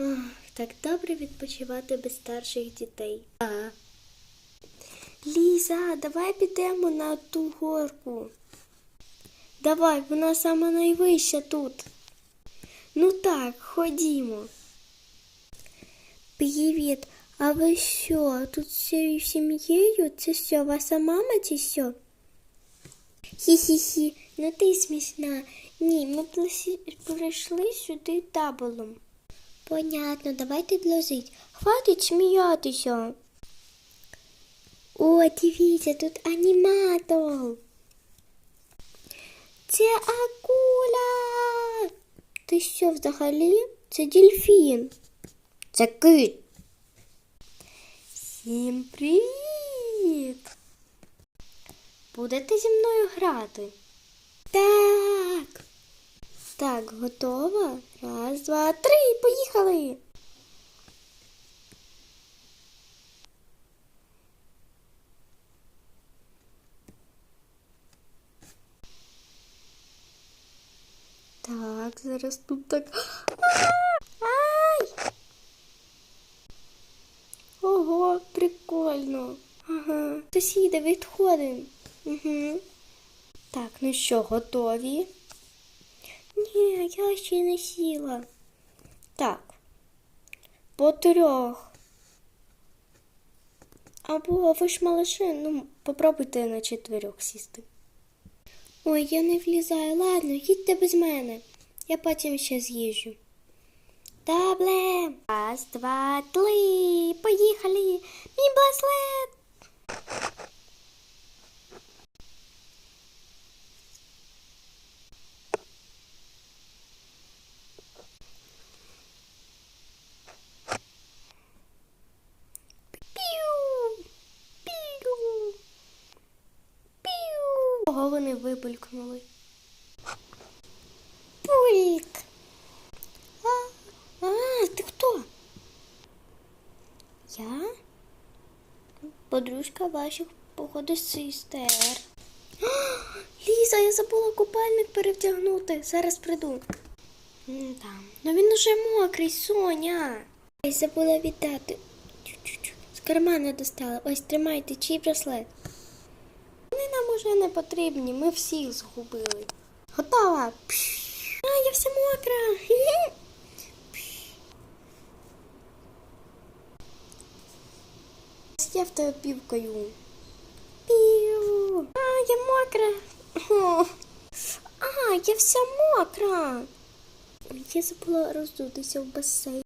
Ах, так добре відпочивати без старших дітей. А. Ліза, давай підемо на ту горку. Давай, вона сама найвища тут. Ну так, ходімо. Привіт, а ви що, тут всією сім'єю? Це що, ваша мама чи що? Хі-хі-хі, ну ти смішна. Ні, ми прийшли сюди табором. Понятно, давайте длозить. Хватить сміятися. О, дивіться, тут аніматор. Це акула. Ти що взагалі? Це дельфін. Це кит. Всім привіт! Будете зі мною грати? Так. Готова? Раз, два, три, поїхали. Так, зараз тут так. Ай! Ого, прикольно. Ага. Сусіди, відходимо. Угу. Так, ну що, готові? Ні, я ще не сіла. Так. По трьох. Або ви ж малыши, ну, попробуйте на четверох сісти. Ой, я не влізаю. Ладно, їдьте без мене. Я потім ще з'їжджу. Добре. Раз, два, три. Поїхали. Мій браслет. Вони вибулькнули. Пульк. А, а, ти хто? Я? Подружка ваших, походу, сестер. Ліза, я забула купальник перевдягнути. Зараз приду. М, Там. Ну він уже мокрий, Соня. Я забула віддати. З кармана достала. Ось тримайте, чий браслет. Вони нам уже не потрібні, ми всіх згубили. Готова. Пш. А, я вся мокра. Я в тебе півкою. Пів. А, я мокра. О. А, я вся мокра. Я забула роздутися в басейн.